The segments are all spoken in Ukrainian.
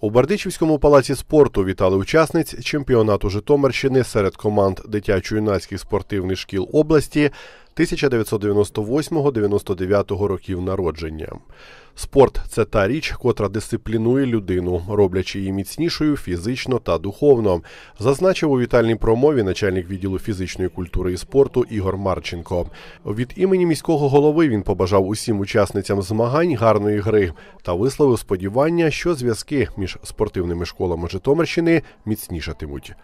У Бердичівському палаці спорту вітали учасниць чемпіонату Житомирщини серед команд дитячо-юнацьких спортивних шкіл області 1998-99 років народження. Спорт це та річ, котра дисциплінує людину, роблячи її міцнішою фізично та духовно, зазначив у вітальній промові начальник відділу фізичної культури і спорту Ігор Марченко. Від імені міського голови він побажав усім учасницям змагань гарної гри та висловив сподівання, що зв'язки між спортивними школами Житомирщини міцнішатимуть.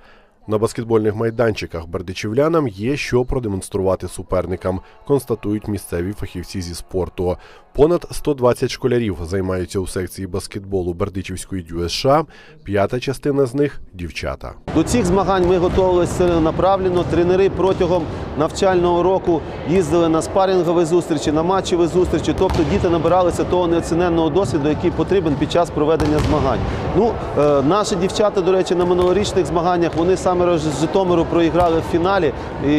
На баскетбольних майданчиках бердичівлянам є що продемонструвати суперникам, констатують місцеві фахівці зі спорту. Понад 120 школярів займаються у секції баскетболу Бердичівської ДЮСШ, п'ята частина з них дівчата. До цих змагань ми готувалися ціленаправленно. Тренери протягом навчального року їздили на спарінгові зустрічі, на матчеві зустрічі. Тобто діти набиралися того неоціненного досвіду, який потрібен під час проведення змагань. Ну, е, наші дівчата, до речі, на минулорічних змаганнях вони саме з Житомиру проіграли в фіналі і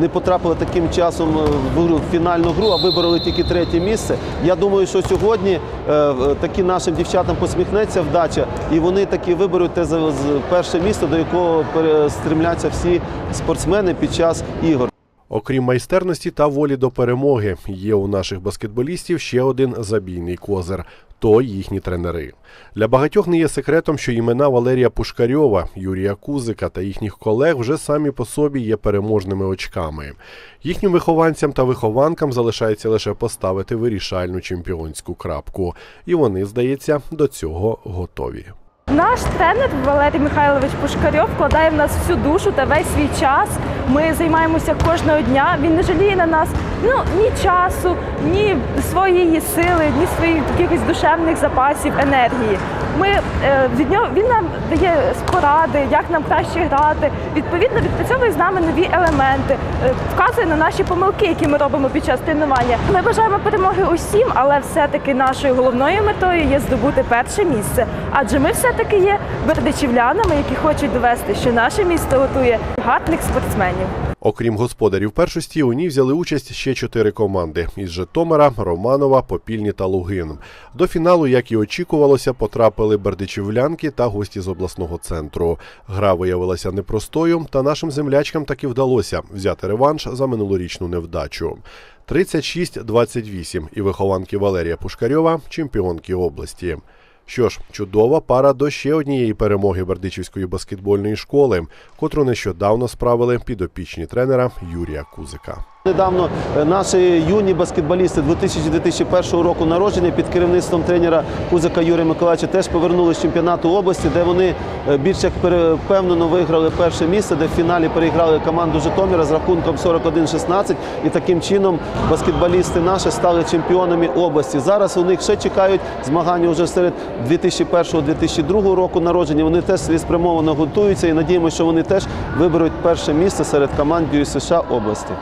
не потрапили таким часом в фінальну гру, а вибороли тільки третє місце. Я думаю, що сьогодні е, е, таки нашим дівчатам посміхнеться вдача, і вони таки виберуть те за- перше місце, до якого стремляться всі спортсмени під час ігор. Окрім майстерності та волі до перемоги, є у наших баскетболістів ще один забійний козир то їхні тренери. Для багатьох не є секретом, що імена Валерія Пушкарьова, Юрія Кузика та їхніх колег вже самі по собі є переможними очками. Їхнім вихованцям та вихованкам залишається лише поставити вирішальну чемпіонську крапку, і вони, здається, до цього готові. Наш тренер Валерій Михайлович Пушкарьов вкладає в нас всю душу та весь свій час. Ми займаємося кожного дня. Він не жаліє на нас ну, ні часу, ні своєї сили, ні своїх якихось душевних запасів енергії. Ми е, від нього він нам дає поради, як нам краще грати. Відповідно, відпрацьовує з нами нові елементи, е, вказує на наші помилки, які ми робимо під час тренування. Ми бажаємо перемоги усім, але все-таки нашою головною метою є здобути перше місце. Адже ми все-таки є бердичівлянами, які хочуть довести, що наше місто готує гарних спортсменів. Окрім господарів першості, у ній взяли участь ще чотири команди із Житомира, Романова, Попільні та Лугин. До фіналу, як і очікувалося, потрапили бердичівлянки та гості з обласного центру. Гра виявилася непростою, та нашим землячкам таки вдалося взяти реванш за минулорічну невдачу. 36-28 і вихованки Валерія Пушкарьова чемпіонки області. Що ж, чудова пара до ще однієї перемоги Бердичівської баскетбольної школи, котру нещодавно справили підопічні тренера Юрія Кузика. Недавно е, наші юні баскетболісти 2000-2001 року народження під керівництвом тренера Кузика Юрія Миколаївича теж повернулися з чемпіонату області, де вони е, більш як впевнено виграли перше місце, де в фіналі переіграли команду Житомира з рахунком 41-16. І таким чином баскетболісти наші стали чемпіонами області. Зараз у них ще чекають змагання вже серед 2001-2002 року народження. Вони теж цілеспрямовано готуються і надіємося, що вони теж виберуть перше місце серед команд США області.